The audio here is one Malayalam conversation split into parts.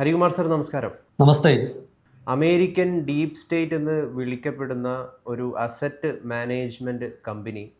ഹരികുമാർ സർ നമസ്കാരം. നമസ്തേ. അമേരിക്കൻ ഡീപ് സ്റ്റേറ്റ് എന്ന് വിളിക്കപ്പെടുന്ന ഒരു അസറ്റ് മാനേജ്മെന്റ് കമ്പനി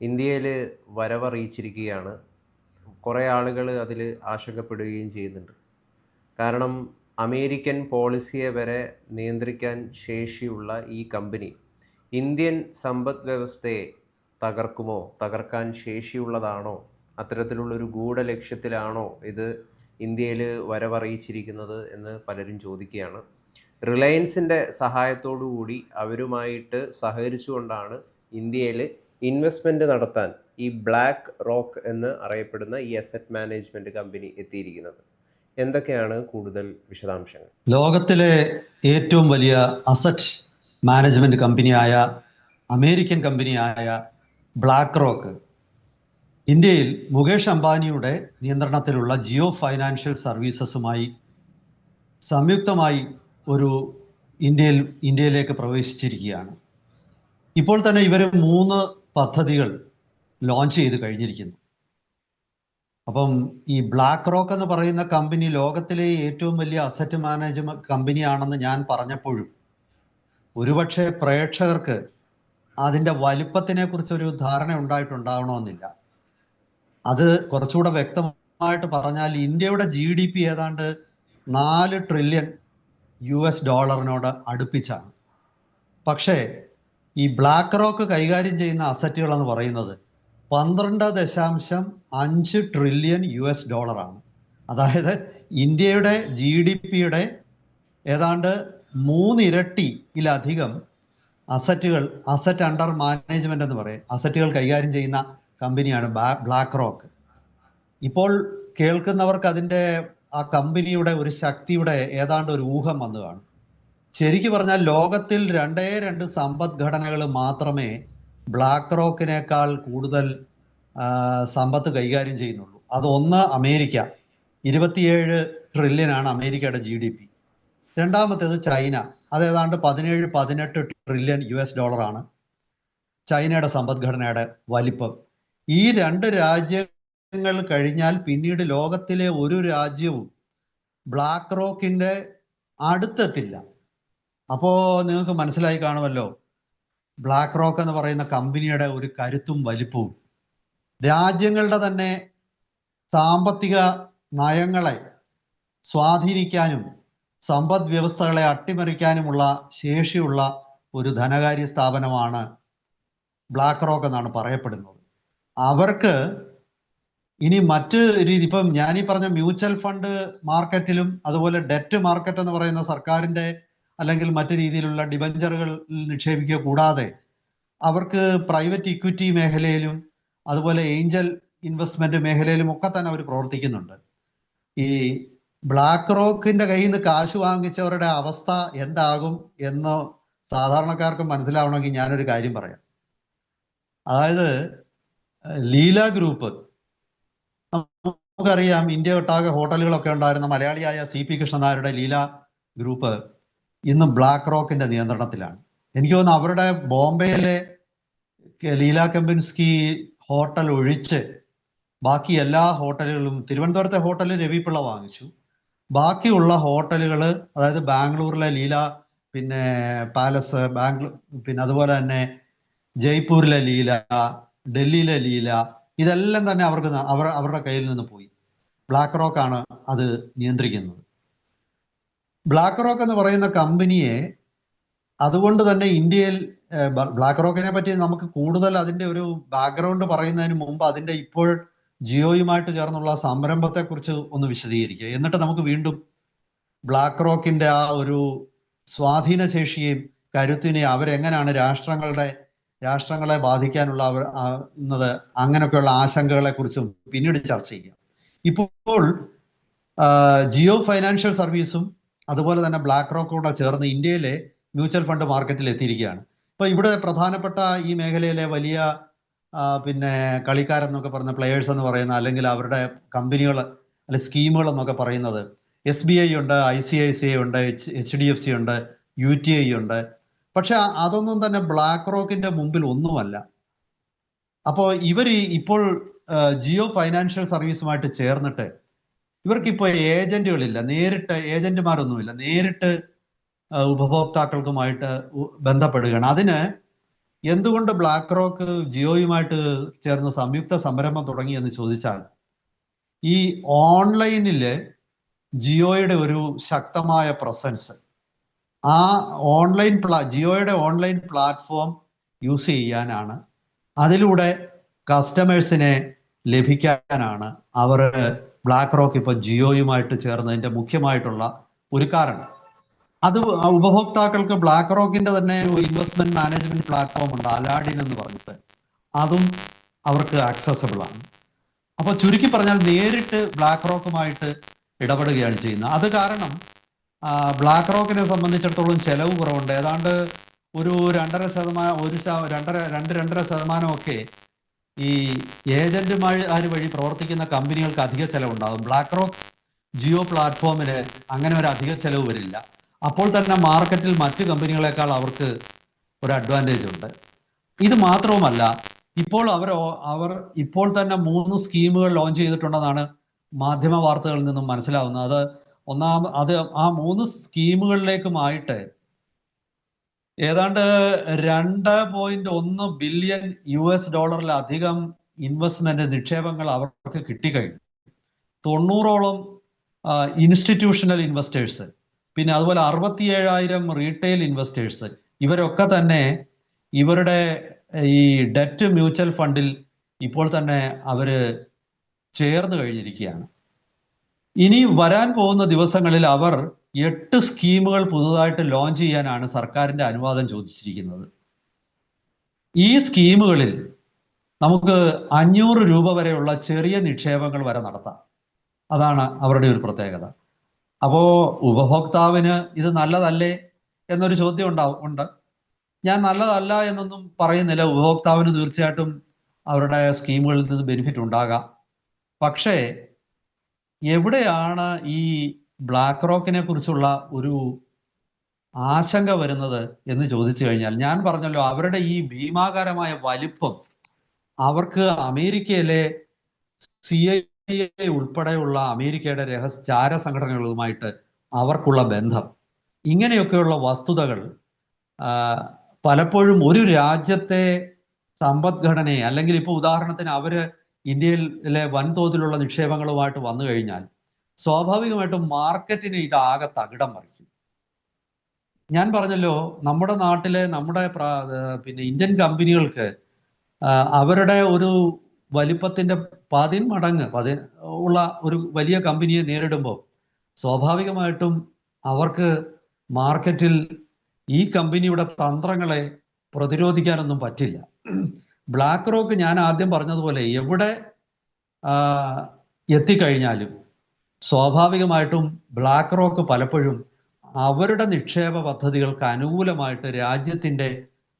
ഇന്ത്യയിൽ വരവറിയിച്ചിരിക്കുകയാണ്. കുറേ ആളുകൾ അതിൽ ആശങ്കപ്പെടുകയും ചെയ്യുന്നുണ്ട്. കാരണം അമേരിക്കൻ പോളിസിയെ വരെ നിയന്ത്രിക്കാൻ ശേഷിയുള്ള ഈ കമ്പനി ഇന്ത്യൻ സമ്പദ് വ്യവസ്ഥയെ തകർക്കുമോ തകർക്കാൻ ശേഷിയുള്ളതാണോ അത്തരത്തിലുള്ളൊരു ഗൂഢലക്ഷ്യത്തിലാണോ ഇത് ഇന്ത്യയിൽ വരവറിയിച്ചിരിക്കുന്നത് എന്ന് പലരും ചോദിക്കുകയാണ്. റിലയൻസിന്റെ കൂടി അവരുമായിട്ട് സഹകരിച്ചുകൊണ്ടാണ് ഇന്ത്യയിൽ ഇൻവെസ്റ്റ്മെന്റ് നടത്താൻ ഈ ബ്ലാക്ക് റോക്ക് എന്ന് അറിയപ്പെടുന്ന ഈ അസറ്റ് മാനേജ്മെന്റ് കമ്പനി എത്തിയിരിക്കുന്നത്. എന്തൊക്കെയാണ് കൂടുതൽ വിശദാംശങ്ങൾ? ലോകത്തിലെ ഏറ്റവും വലിയ അസറ്റ് മാനേജ്മെന്റ് കമ്പനിയായ അമേരിക്കൻ കമ്പനിയായ ബ്ലാക്ക് റോക്ക് ഇന്ത്യയിൽ മുകേഷ് അംബാനിയുടെ നിയന്ത്രണത്തിലുള്ള ജിയോ ഫൈനാൻഷ്യൽ സർവീസസുമായി സംയുക്തമായി ഒരു ഇന്ത്യയിൽ ഇന്ത്യയിലേക്ക് പ്രവേശിച്ചിരിക്കുകയാണ്. ഇപ്പോൾ തന്നെ ഇവർ മൂന്ന് പദ്ധതികൾ ലോഞ്ച് ചെയ്ത് കഴിഞ്ഞിരിക്കുന്നു. അപ്പം ഈ ബ്ലാക്ക് റോക്ക് എന്ന് പറയുന്ന കമ്പനി ലോകത്തിലെ ഏറ്റവും വലിയ അസറ്റ് മാനേജ്മെന്റ് കമ്പനിയാണെന്ന് ഞാൻ പറഞ്ഞപ്പോഴും ഒരുപക്ഷെ പ്രേക്ഷകർക്ക് അതിന്റെ വലിപ്പത്തിനെ കുറിച്ച് ഒരു ധാരണ ഉണ്ടായിട്ടുണ്ടാവണമെന്നില്ല. അത് കുറച്ചുകൂടെ വ്യക്തമായിട്ട് പറഞ്ഞാൽ ഇന്ത്യയുടെ ജി ഡി പി ഏതാണ്ട് നാല് ട്രില്യൺ യു എസ് ഡോളറിനോട് അടുപ്പിച്ചാണ്. പക്ഷേ ഈ ബ്ലാക്ക് റോക്ക് കൈകാര്യം ചെയ്യുന്ന അസറ്റുകൾ എന്ന് പറയുന്നത് പന്ത്രണ്ട് ദശാംശം അഞ്ച് ട്രില്യൺ യു എസ് ഡോളറാണ് അതായത് ഇന്ത്യയുടെ ജി ഡി പിയുടെ ഏതാണ്ട് മൂന്നിരട്ടിയിലധികം അസറ്റുകൾ അസറ്റ് അണ്ടർ മാനേജ്മെന്റ് എന്ന് പറയും അസറ്റുകൾ കൈകാര്യം ചെയ്യുന്ന കമ്പനിയാണ് ബ്ലാക്ക് റോക്ക് ഇപ്പോൾ കേൾക്കുന്നവർക്ക് അതിന്റെ ആ കമ്പനിയുടെ ഒരു ശക്തിയുടെ ഏതാണ്ട് ഒരു ഊഹം വന്നു ശരിക്കു പറഞ്ഞാൽ ലോകത്തിൽ രണ്ടേ രണ്ട് സമ്പദ്ഘടനകൾ മാത്രമേ ബ്ലാക്ക് റോക്കിനേക്കാൾ കൂടുതൽ സമ്പത്ത് കൈകാര്യം ചെയ്യുന്നുള്ളൂ. അതൊന്ന് അമേരിക്ക. ഇരുപത്തിയേഴ് ട്രില്യൺ ആണ് അമേരിക്കയുടെ ജി ഡി പി രണ്ടാമത്തേത് ചൈന. അത് ഏതാണ്ട് പതിനേഴ് പതിനെട്ട് ട്രില്യൺ യു എസ് ഡോളറാണ്. ചൈനയുടെ സമ്പദ്ഘടനയുടെ വലിപ്പം. ഈ രണ്ട് രാജ്യങ്ങൾ കഴിഞ്ഞാൽ പിന്നീട് ലോകത്തിലെ ഒരു രാജ്യവും ബ്ലാക്ക് റോക്കിന്റെ അടുത്തെത്തില്ല. അപ്പോ നിങ്ങൾക്ക് മനസ്സിലായി കാണുമല്ലോ. ബ്ലാക്ക് റോക്ക് എന്ന് പറയുന്ന കമ്പനിയുടെ ഒരു കരുത്തും വലിപ്പവും. രാജ്യങ്ങളുടെ തന്നെ സാമ്പത്തിക നയങ്ങളെ സ്വാധീനിക്കാനും സമ്പദ് വ്യവസ്ഥകളെ അട്ടിമറിക്കാനുമുള്ള ശേഷിയുള്ള ഒരു ധനകാര്യ സ്ഥാപനമാണ് ബ്ലാക്ക് റോക്ക് എന്നാണ് പറയപ്പെടുന്നത്. അവർക്ക് ഇനി മറ്റ് രീതി ഇപ്പം ഞാൻ ഈ പറഞ്ഞ മ്യൂച്വൽ ഫണ്ട് മാർക്കറ്റിലും അതുപോലെ ഡെറ്റ് മാർക്കറ്റ് എന്ന് പറയുന്ന സർക്കാരിന്റെ അല്ലെങ്കിൽ മറ്റു രീതിയിലുള്ള ഡിബഞ്ചറുകൾ നിക്ഷേപിക്കുക കൂടാതെ അവർക്ക് പ്രൈവറ്റ് ഇക്വിറ്റി മേഖലയിലും അതുപോലെ ഏഞ്ചൽ ഇൻവെസ്റ്റ്മെന്റ് മേഖലയിലും ഒക്കെ തന്നെ അവർ പ്രവർത്തിക്കുന്നുണ്ട്. ഈ ബ്ലാക്ക് റോക്കിന്റെ കയ്യിൽ നിന്ന് കാശ് വാങ്ങിച്ചവരുടെ അവസ്ഥ എന്താകും എന്ന് സാധാരണക്കാർക്ക് മനസ്സിലാവണമെങ്കിൽ ഞാനൊരു കാര്യം പറയാം. അതായത് ലീല ഗ്രൂപ്പ്. നമുക്കറിയാം ഇന്ത്യ ഒട്ടാകെ ഹോട്ടലുകളൊക്കെ ഉണ്ടായിരുന്ന മലയാളിയായ സി പി കൃഷ്ണനായരുടെ ലീല ഗ്രൂപ്പ് ഇന്ന് ബ്ലാക്ക് റോക്കിന്റെ നിയന്ത്രണത്തിലാണ്. എനിക്ക് തോന്നുന്നു അവരുടെ ബോംബെയിലെ ലീല കമ്പിൻസ്കി ഹോട്ടൽ ഒഴിച്ച് ബാക്കി എല്ലാ ഹോട്ടലുകളും തിരുവനന്തപുരത്തെ ഹോട്ടൽ രവിപിള്ള വാങ്ങിച്ചു. ബാക്കിയുള്ള ഹോട്ടലുകൾ അതായത് ബാംഗ്ലൂരിലെ ലീല പിന്നെ പാലസ് ബാംഗ്ലൂർ പിന്നെ അതുപോലെ തന്നെ ജയ്പൂരിലെ ലീല ഡൽഹിയിലെ ലീല ഇതെല്ലാം തന്നെ അവർക്ക് അവർ അവരുടെ കയ്യിൽ നിന്ന് പോയി. ബ്ലാക്ക് റോക്ക് ആണ് അത് നിയന്ത്രിക്കുന്നത്. ബ്ലാക്ക് റോക്ക് എന്ന് പറയുന്ന കമ്പനിയെ അതുകൊണ്ട് തന്നെ ഇന്ത്യയിൽ ബ്ലാക്ക് റോക്കിനെ പറ്റി നമുക്ക് കൂടുതൽ അതിന്റെ ഒരു ബാക്ക്ഗ്രൗണ്ട് പറയുന്നതിന് മുമ്പ് അതിന്റെ ഇപ്പോൾ ജിയോയുമായിട്ട് ചേർന്നുള്ള സംരംഭത്തെ കുറിച്ച് ഒന്ന് വിശദീകരിക്കുക. എന്നിട്ട് നമുക്ക് വീണ്ടും ബ്ലാക്ക് റോക്കിന്റെ ആ ഒരു സ്വാധീന കരുത്തിനെ കരുത്തിനെയും അവരെങ്ങനെയാണ് രാഷ്ട്രങ്ങളുടെ രാഷ്ട്രങ്ങളെ ബാധിക്കാനുള്ള അവർ എന്നത് അങ്ങനെയൊക്കെയുള്ള ആശങ്കകളെ കുറിച്ചും പിന്നീട് ചർച്ച ചെയ്യാം. ഇപ്പോൾ ജിയോ ഫൈനാൻഷ്യൽ സർവീസും അതുപോലെ തന്നെ ബ്ലാക്ക് റോക്കും കൂടെ ചേർന്ന് ഇന്ത്യയിലെ മ്യൂച്വൽ ഫണ്ട് മാർക്കറ്റിൽ എത്തിയിരിക്കുകയാണ്. ഇപ്പൊ ഇവിടെ പ്രധാനപ്പെട്ട ഈ മേഖലയിലെ വലിയ പിന്നെ കളിക്കാരെന്നൊക്കെ പറയുന്ന പ്ലെയേഴ്സ് എന്ന് പറയുന്ന അല്ലെങ്കിൽ അവരുടെ കമ്പനികൾ അല്ലെങ്കിൽ സ്കീമുകൾ എന്നൊക്കെ പറയുന്നത് എസ് ബി ഐ ഉണ്ട് I C I C I ഉണ്ട് H H D F C ഉണ്ട് യു ടി ഐ ഉണ്ട് പക്ഷെ അതൊന്നും തന്നെ ബ്ലാക്ക് റോക്കിന്റെ മുമ്പിൽ ഒന്നുമല്ല. അപ്പോൾ ഇവർ ഇപ്പോൾ ജിയോ ഫൈനാൻഷ്യൽ സർവീസുമായിട്ട് ചേർന്നിട്ട് ഇവർക്കിപ്പോൾ ഏജന്റുകളില്ല. നേരിട്ട് ഏജന്റുമാരൊന്നുമില്ല. നേരിട്ട് ഉപഭോക്താക്കൾക്കുമായിട്ട് ബന്ധപ്പെടുകയാണ്. അതിന് എന്തുകൊണ്ട് ബ്ലാക്ക് റോക്ക് ജിയോയുമായിട്ട് ചേർന്ന് സംയുക്ത സംരംഭം തുടങ്ങി എന്ന് ചോദിച്ചാൽ ഈ ഓൺലൈനിൽ ജിയോയുടെ ഒരു ശക്തമായ പ്രസൻസ് ആ ഓൺലൈൻ പ്ലാ ജിയോയുടെ ഓൺലൈൻ പ്ലാറ്റ്ഫോം യൂസ് ചെയ്യാനാണ്. അതിലൂടെ കസ്റ്റമേഴ്സിനെ ലഭിക്കാനാണ് അവർ ബ്ലാക്ക് റോക്ക് ഇപ്പോൾ ജിയോയുമായിട്ട് ചേർന്നതിന്റെ മുഖ്യമായിട്ടുള്ള ഒരു കാരണം. അത് ഉപഭോക്താക്കൾക്ക് ബ്ലാക്ക് റോക്കിന്റെ തന്നെ ഒരു ഇൻവെസ്റ്റ്മെന്റ് മാനേജ്മെന്റ് പ്ലാറ്റ്ഫോം ഉണ്ട് അലാഡിൻ എന്ന് പറഞ്ഞിട്ട്. അതും അവർക്ക് ആക്സസബിൾ ആണ്. അപ്പോൾ ചുരുക്കി പറഞ്ഞാൽ നേരിട്ട് ബ്ലാക്ക് റോക്കുമായിട്ട് ഇടപെടുകയാണ് ചെയ്യുന്നത്. അത് കാരണം ബ്ലാക്ക് റോക്കിനെ സംബന്ധിച്ചിടത്തോളം ചെലവ് കുറവുണ്ട്. ഏതാണ്ട് ഒരു രണ്ടര ശതമാനം ഒരു രണ്ടര രണ്ട് രണ്ടര ശതമാനമൊക്കെ ഈ ഏജന്റുമാർ വഴി പ്രവർത്തിക്കുന്ന കമ്പനികൾക്ക് അധിക ചെലവുണ്ടാകും. ബ്ലാക്ക് റോക്ക് ജിയോ പ്ലാറ്റ്ഫോമിന് അങ്ങനെ ഒരു അധിക ചെലവ് വരില്ല. അപ്പോൾ തന്നെ മാർക്കറ്റിൽ മറ്റു കമ്പനികളെക്കാൾ അവർക്ക് ഒരു അഡ്വാന്റേജ് ഉണ്ട്. ഇത് മാത്രവുമല്ല ഇപ്പോൾ അവർ അവർ ഇപ്പോൾ തന്നെ മൂന്ന് സ്കീമുകൾ ലോഞ്ച് ചെയ്തിട്ടുണ്ടെന്നാണ് മാധ്യമ വാർത്തകളിൽ നിന്നും മനസ്സിലാവുന്നത്. അത് ഒന്നാം അത് ആ മൂന്ന് സ്കീമുകളിലേക്കുമായിട്ട് ഏതാണ്ട് രണ്ട് പോയിന്റ് ഒന്ന് ബില്യൺ യു എസ് ഡോളറിലധികം ഇൻവെസ്റ്റ്മെന്റ് നിക്ഷേപങ്ങൾ അവർക്ക് കിട്ടിക്കഴിഞ്ഞു. തൊണ്ണൂറോളം ഇൻസ്റ്റിറ്റ്യൂഷണൽ ഇൻവെസ്റ്റേഴ്സ് പിന്നെ അതുപോലെ അറുപത്തിയേഴായിരം റീറ്റെയിൽ ഇൻവെസ്റ്റേഴ്സ് ഇവരൊക്കെ തന്നെ ഇവരുടെ ഈ ഡെറ്റ് മ്യൂച്വൽ ഫണ്ടിൽ ഇപ്പോൾ തന്നെ അവർ ചേർന്ന് കഴിഞ്ഞിരിക്കുകയാണ്. ഇനി വരാൻ പോകുന്ന ദിവസങ്ങളിൽ അവർ എട്ട് സ്കീമുകൾ പുതുതായിട്ട് ലോഞ്ച് ചെയ്യാനാണ് സർക്കാരിന്റെ അനുവാദം ചോദിച്ചിരിക്കുന്നത്. ഈ സ്കീമുകളിൽ നമുക്ക് അഞ്ഞൂറ് രൂപ വരെയുള്ള ചെറിയ നിക്ഷേപങ്ങൾ വരെ നടത്താം. അതാണ് അവരുടെ ഒരു പ്രത്യേകത. അപ്പോൾ ഉപഭോക്താവിന് ഇത് നല്ലതല്ലേ എന്നൊരു ചോദ്യം ഉണ്ടാവും ഉണ്ട്. ഞാൻ നല്ലതല്ല എന്നൊന്നും പറയുന്നില്ല. ഉപഭോക്താവിന് തീർച്ചയായിട്ടും അവരുടെ സ്കീമുകളിൽ നിന്ന് ബെനിഫിറ്റ് ഉണ്ടാകാം. പക്ഷേ എവിടെയാണ് ഈ ബ്ലാക്ക് റോക്കിനെ കുറിച്ചുള്ള ഒരു ആശങ്ക വരുന്നത് എന്ന് ചോദിച്ചു കഴിഞ്ഞാൽ ഞാൻ പറഞ്ഞല്ലോ അവരുടെ ഈ ഭീമാകാരമായ വലിപ്പം അവർക്ക് അമേരിക്കയിലെ സി ഐ ഉൾപ്പെടെയുള്ള അമേരിക്കയുടെ രഹസ്യ ചാര സംഘടനകളുമായിട്ട് അവർക്കുള്ള ബന്ധം. ഇങ്ങനെയൊക്കെയുള്ള വസ്തുതകൾ പലപ്പോഴും ഒരു രാജ്യത്തെ സമ്പദ്ഘടനയെ അല്ലെങ്കിൽ ഇപ്പോൾ ഉദാഹരണത്തിന് അവർ ഇന്ത്യയിലെ വൻതോതിലുള്ള നിക്ഷേപങ്ങളുമായിട്ട് വന്നു കഴിഞ്ഞാൽ സ്വാഭാവികമായിട്ടും മാർക്കറ്റിന് ഇത് ആകെ തകിടം മറിക്കും ഞാൻ പറഞ്ഞല്ലോ നമ്മുടെ നാട്ടിലെ നമ്മുടെ പിന്നെ ഇന്ത്യൻ കമ്പനികൾക്ക് അവരുടെ ഒരു വലിപ്പത്തിന്റെ പതിന്മടങ്ങ് പതി ഉള്ള ഒരു വലിയ കമ്പനിയെ നേരിടുമ്പോൾ സ്വാഭാവികമായിട്ടും അവർക്ക് മാർക്കറ്റിൽ ഈ കമ്പനിയുടെ തന്ത്രങ്ങളെ പ്രതിരോധിക്കാനൊന്നും പറ്റില്ല. ബ്ലാക്ക് റോക്ക് ഞാൻ ആദ്യം പറഞ്ഞതുപോലെ എവിടെ എത്തിക്കഴിഞ്ഞാലും സ്വാഭാവികമായിട്ടും ബ്ലാക്ക് റോക്ക് പലപ്പോഴും അവരുടെ നിക്ഷേപ പദ്ധതികൾക്ക് അനുകൂലമായിട്ട് രാജ്യത്തിന്റെ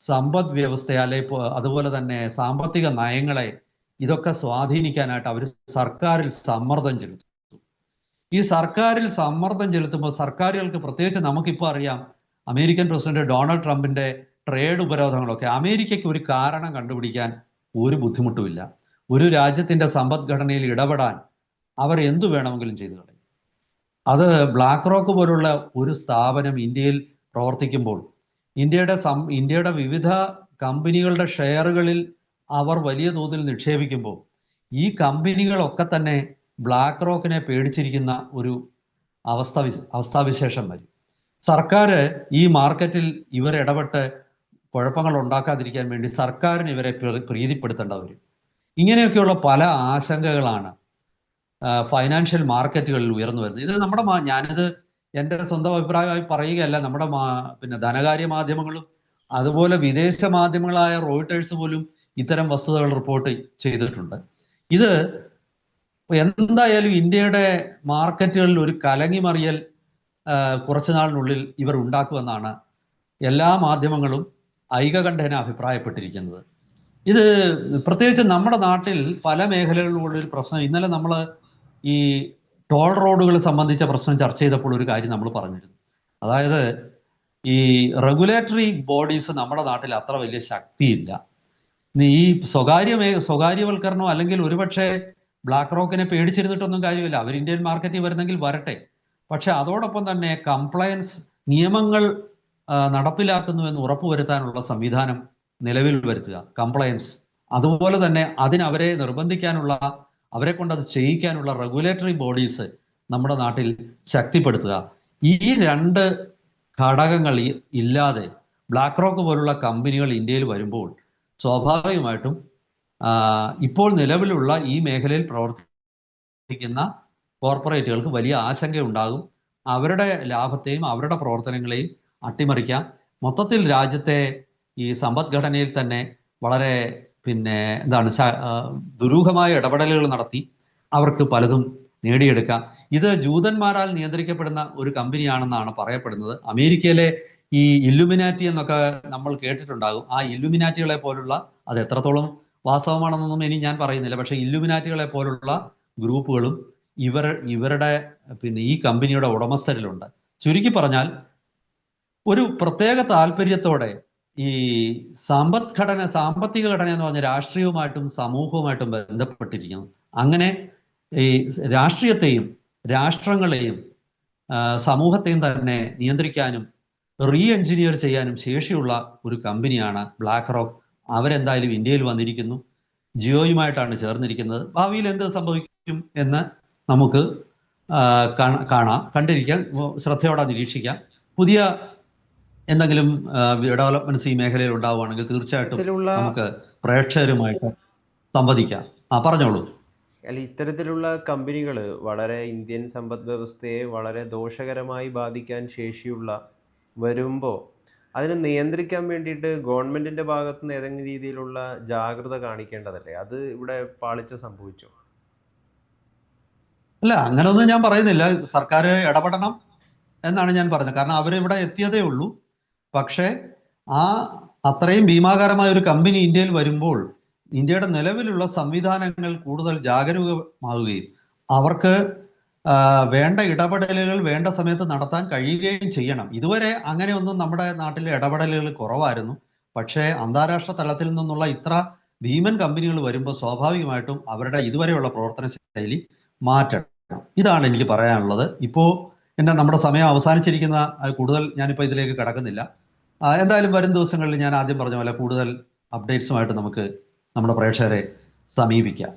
സമ്പദ് വ്യവസ്ഥയെ അല്ലെ അതുപോലെ തന്നെ സാമ്പത്തിക നയങ്ങളെ ഇതൊക്കെ സ്വാധീനിക്കാനായിട്ട് അവർ സർക്കാരിൽ സമ്മർദ്ദം ചെലുത്തും. ഈ സർക്കാരിൽ സമ്മർദ്ദം ചെലുത്തുമ്പോൾ സർക്കാരുകൾക്ക് പ്രത്യേകിച്ച് നമുക്കിപ്പോൾ അറിയാം അമേരിക്കൻ പ്രസിഡന്റ് ഡൊണാൾഡ് ട്രംപിന്റെ ട്രേഡ് ഉപരോധങ്ങളൊക്കെ. അമേരിക്കയ്ക്ക് ഒരു കാരണം കണ്ടുപിടിക്കാൻ ഒരു ബുദ്ധിമുട്ടുമില്ല. ഒരു രാജ്യത്തിന്റെ സമ്പദ്ഘടനയിൽ ഇടപെടാൻ അവർ എന്തു വേണമെങ്കിലും ചെയ്തു കളയും അത് ബ്ലാക്ക് റോക്ക് പോലുള്ള ഒരു സ്ഥാപനം ഇന്ത്യയിൽ പ്രവർത്തിക്കുമ്പോൾ ഇന്ത്യയുടെ സം ഇന്ത്യയുടെ വിവിധ കമ്പനികളുടെ ഷെയറുകളിൽ അവർ വലിയ തോതിൽ നിക്ഷേപിക്കുമ്പോൾ ഈ കമ്പനികളൊക്കെ തന്നെ ബ്ലാക്ക് റോക്കിനെ പേടിച്ചിരിക്കുന്ന ഒരു അവസ്ഥ വിശ- അവസ്ഥാവിശേഷം വരും. സർക്കാർ ഈ മാർക്കറ്റിൽ ഇവർ ഇടപെട്ട് കുഴപ്പങ്ങൾ ഉണ്ടാക്കാതിരിക്കാൻ വേണ്ടി സർക്കാരിന് ഇവരെ പ്രീതിപ്പെടുത്തേണ്ടവർ ഇങ്ങനെയൊക്കെയുള്ള പല ആശങ്കകളാണ് ഫൈനാൻഷ്യൽ മാർക്കറ്റുകളിൽ ഉയർന്നു വരുന്നത്. ഇത് നമ്മുടെ ഞാനിത് എന്റെ സ്വന്തം അഭിപ്രായമായി പറയുകയല്ല. നമ്മുടെ പിന്നെ ധനകാര്യ മാധ്യമങ്ങളും അതുപോലെ വിദേശ മാധ്യമങ്ങളായ റോയിട്ടേഴ്സ് പോലും ഇത്തരം വസ്തുതകൾ റിപ്പോർട്ട് ചെയ്തിട്ടുണ്ട്. ഇത് എന്തായാലും ഇന്ത്യയുടെ മാർക്കറ്റുകളിൽ ഒരു കലങ്ങിമറിയൽ കുറച്ചു നാളിനുള്ളിൽ ഇവർ ഉണ്ടാക്കുമെന്നാണ് എല്ലാ മാധ്യമങ്ങളും ഐകകണ്ഠേന അഭിപ്രായപ്പെട്ടിരിക്കുന്നത്. ഇത് പ്രത്യേകിച്ച് നമ്മുടെ നാട്ടിൽ പല മേഖലകളിലുള്ള ഒരു പ്രശ്നം ഇന്നലെ നമ്മൾ ഈ ടോൾ റോഡുകൾ സംബന്ധിച്ച പ്രശ്നം ചർച്ച ചെയ്തപ്പോൾ ഒരു കാര്യം നമ്മൾ പറഞ്ഞിരുന്നു. അതായത് ഈ റെഗുലേറ്ററി ബോഡീസ് നമ്മുടെ നാട്ടിൽ അത്ര വലിയ ശക്തിയില്ല. ഈ സ്വകാര്യ സ്വകാര്യവൽക്കരണം അല്ലെങ്കിൽ ഒരുപക്ഷെ ബ്ലാക്ക് റോക്കിനെ പേടിച്ചിരുന്നിട്ടൊന്നും കാര്യമില്ല. അവർ ഇന്ത്യൻ മാർക്കറ്റിൽ വരുന്നെങ്കിൽ വരട്ടെ. പക്ഷെ അതോടൊപ്പം തന്നെ കംപ്ലയൻസ് നിയമങ്ങൾ നടപ്പിലാക്കുന്നു എന്ന് ഉറപ്പുവരുത്താനുള്ള സംവിധാനം നിലവിൽ വരുത്തുക കംപ്ലയൻസ് അതുപോലെ തന്നെ അതിനവരെ നിർബന്ധിക്കാനുള്ള അവരെ കൊണ്ട് അത് ചെയ്യിക്കാനുള്ള റെഗുലേറ്ററി ബോഡീസ് നമ്മുടെ നാട്ടിൽ ശക്തിപ്പെടുത്തുക. ഈ രണ്ട് ഘടകങ്ങൾ ഇല്ലാതെ ബ്ലാക്ക് റോക്ക് പോലുള്ള കമ്പനികൾ ഇന്ത്യയിൽ വരുമ്പോൾ സ്വാഭാവികമായിട്ടും ഇപ്പോൾ നിലവിലുള്ള ഈ മേഖലയിൽ പ്രവർത്തിക്കുന്ന കോർപ്പറേറ്റുകൾക്ക് വലിയ ആശങ്കയുണ്ടാകും അവരുടെ ലാഭത്തെയും അവരുടെ പ്രവർത്തനങ്ങളെയും അട്ടിമറിക്കാം. മൊത്തത്തിൽ രാജ്യത്തെ ഈ സമ്പദ്ഘടനയിൽ തന്നെ വളരെ പിന്നെ എന്താണ് ദുരൂഹമായ ഇടപെടലുകൾ നടത്തി അവർക്ക് പലതും നേടിയെടുക്കാം. ഇത് ജൂതന്മാരാൽ നിയന്ത്രിക്കപ്പെടുന്ന ഒരു കമ്പനിയാണെന്നാണ് പറയപ്പെടുന്നത്. അമേരിക്കയിലെ ഈ ഇല്ലുമിനാറ്റി എന്നൊക്കെ നമ്മൾ കേട്ടിട്ടുണ്ടാകും. ആ ഇല്ലുമിനാറ്റികളെ പോലുള്ള അത് എത്രത്തോളം വാസ്തവമാണെന്നൊന്നും ഇനി ഞാൻ പറയുന്നില്ല. പക്ഷേ ഇല്ലുമിനാറ്റികളെ പോലുള്ള ഗ്രൂപ്പുകളും ഇവർ ഇവരുടെ പിന്നെ ഈ കമ്പനിയുടെ ഉടമസ്ഥരിലുണ്ട്. ചുരുക്കി പറഞ്ഞാൽ ഒരു പ്രത്യേക താല്പര്യത്തോടെ ഈ സമ്പദ്ഘടന സാമ്പത്തിക ഘടന എന്ന് പറഞ്ഞ രാഷ്ട്രീയവുമായിട്ടും സമൂഹവുമായിട്ടും ബന്ധപ്പെട്ടിരിക്കുന്നു. അങ്ങനെ ഈ രാഷ്ട്രീയത്തെയും രാഷ്ട്രങ്ങളെയും സമൂഹത്തെയും തന്നെ നിയന്ത്രിക്കാനും റീ എഞ്ചിനീയർ ചെയ്യാനും ശേഷിയുള്ള ഒരു കമ്പനിയാണ് ബ്ലാക്ക് റോക്ക് അവരെന്തായാലും ഇന്ത്യയിൽ വന്നിരിക്കുന്നു. ജിയോയുമായിട്ടാണ് ചേർന്നിരിക്കുന്നത്. ഭാവിയിൽ എന്ത് സംഭവിക്കും എന്ന് നമുക്ക് കാണ- കാണാം കണ്ടിരിക്കാം. ശ്രദ്ധയോടെ നിരീക്ഷിക്കാം. പുതിയ എന്തെങ്കിലും ഡെവലപ്മെന്റ്സ് ഈ മേഖലയിൽ ഉണ്ടാവുകയാണെങ്കിൽ തീർച്ചയായിട്ടും നമുക്ക് പ്രേക്ഷകരുമായിട്ട് സംവദിക്കാം. ആ പറഞ്ഞോളൂ. അല്ല ഇത്തരത്തിലുള്ള കമ്പനികൾ വളരെ ഇന്ത്യൻ സമ്പദ് വ്യവസ്ഥയെ വളരെ ദോഷകരമായി ബാധിക്കാൻ ശേഷിയുള്ള വരുമ്പോൾ അതിനെ നിയന്ത്രിക്കാൻ വേണ്ടിയിട്ട് ഗവൺമെന്റിന്റെ ഭാഗത്ത് നിന്ന് ഏതെങ്കിലും രീതിയിലുള്ള ജാഗ്രത കാണിക്കേണ്ടതല്ലേ? അത് ഇവിടെ പാളിച്ച സംഭവിച്ചു? അല്ല അങ്ങനെയൊന്നും ഞാൻ പറയുന്നില്ല. സർക്കാർ ഇടപെടണം എന്നാണ് ഞാൻ പറഞ്ഞത്. കാരണം അവരിവിടെ എത്തിയതേ ഉള്ളൂ. പക്ഷേ ആ അത്രയും ഭീമാകാരമായ ഒരു കമ്പനി ഇന്ത്യയിൽ വരുമ്പോൾ ഇന്ത്യയുടെ നിലവിലുള്ള സംവിധാനങ്ങൾ കൂടുതൽ ജാഗരൂകമാവുകയും അവർക്ക് വേണ്ട ഇടപെടലുകൾ വേണ്ട സമയത്ത് നടത്താൻ കഴിയുകയും ചെയ്യണം. ഇതുവരെ അങ്ങനെയൊന്നും നമ്മുടെ നാട്ടിലെ ഇടപെടലുകൾ കുറവായിരുന്നു. പക്ഷേ അന്താരാഷ്ട്ര തലത്തിൽ നിന്നുള്ള ഇത്ര ഭീമൻ കമ്പനികൾ വരുമ്പോൾ സ്വാഭാവികമായിട്ടും അവരുടെ ഇതുവരെയുള്ള പ്രവർത്തന ശൈലി മാറ്റണം. ഇതാണ് എനിക്ക് പറയാനുള്ളത്. ഇപ്പോൾ എന്റെ നമ്മുടെ സമയം അവസാനിച്ചിരിക്കുന്ന കൂടുതൽ ഞാനിപ്പോൾ ഇതിലേക്ക് കടക്കുന്നില്ല. എന്തായാലും വരും ദിവസങ്ങളിൽ ഞാൻ ആദ്യം പറഞ്ഞ പോലെ കൂടുതൽ അപ്ഡേറ്റ്സുമായിട്ട് നമുക്ക് നമ്മുടെ പ്രേക്ഷകരെ സമീപിക്കാം.